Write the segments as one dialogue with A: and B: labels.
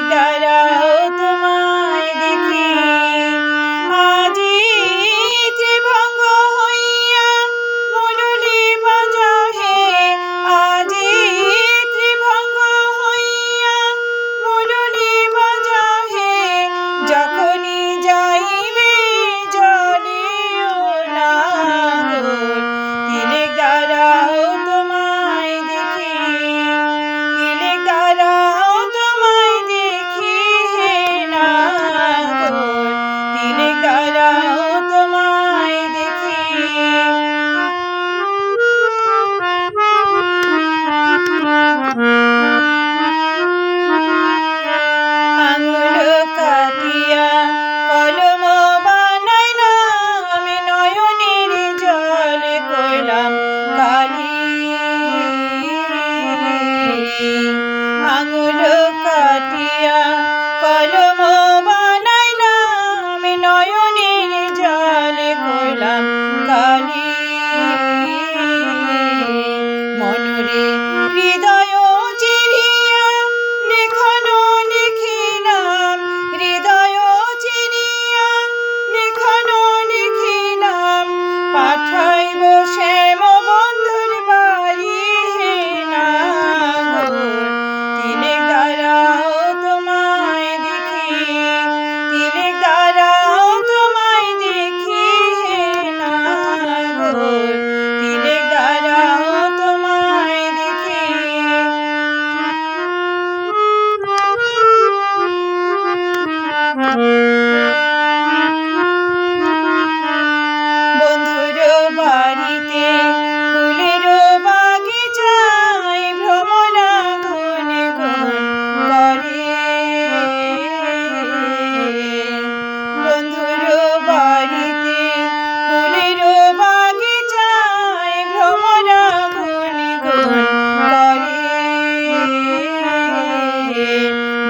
A: Bye, guys.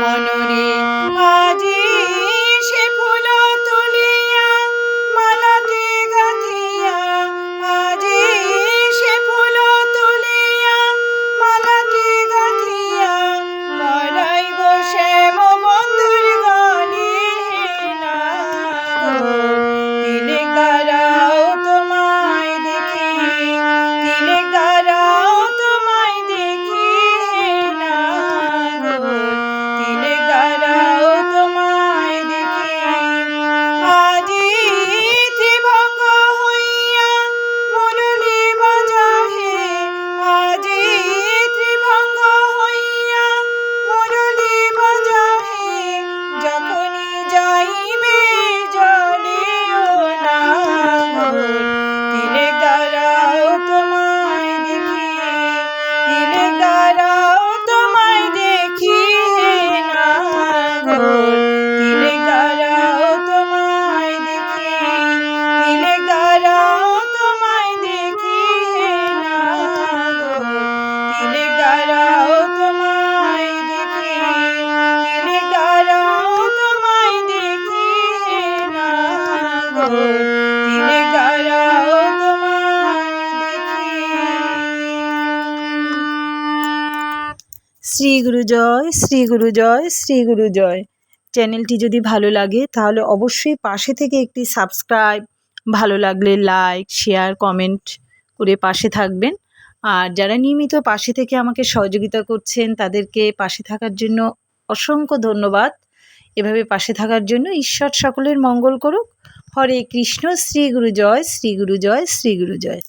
A: মনরে শ্রী গুরু জয়, শ্রী গুরু জয়, শ্রী গুরু জয়। চ্যানেলটি যদি ভালো লাগে, তাহলে অবশ্যই পাশে থেকে একটি সাবস্ক্রাইব, ভালো লাগলে লাইক, শেয়ার, কমেন্ট করে পাশে থাকবেন। আর যারা নিয়মিত পাশে থেকে আমাকে সহযোগিতা করছেন, তাদেরকে পাশে থাকার জন্য অসংখ্য ধন্যবাদ। এভাবে পাশে থাকার জন্য ঈশ্বর সকলের মঙ্গল করুক। হরে কৃষ্ণ, শ্রী গুরু জয়, শ্রী গুরু জয়, শ্রী গুরু জয়।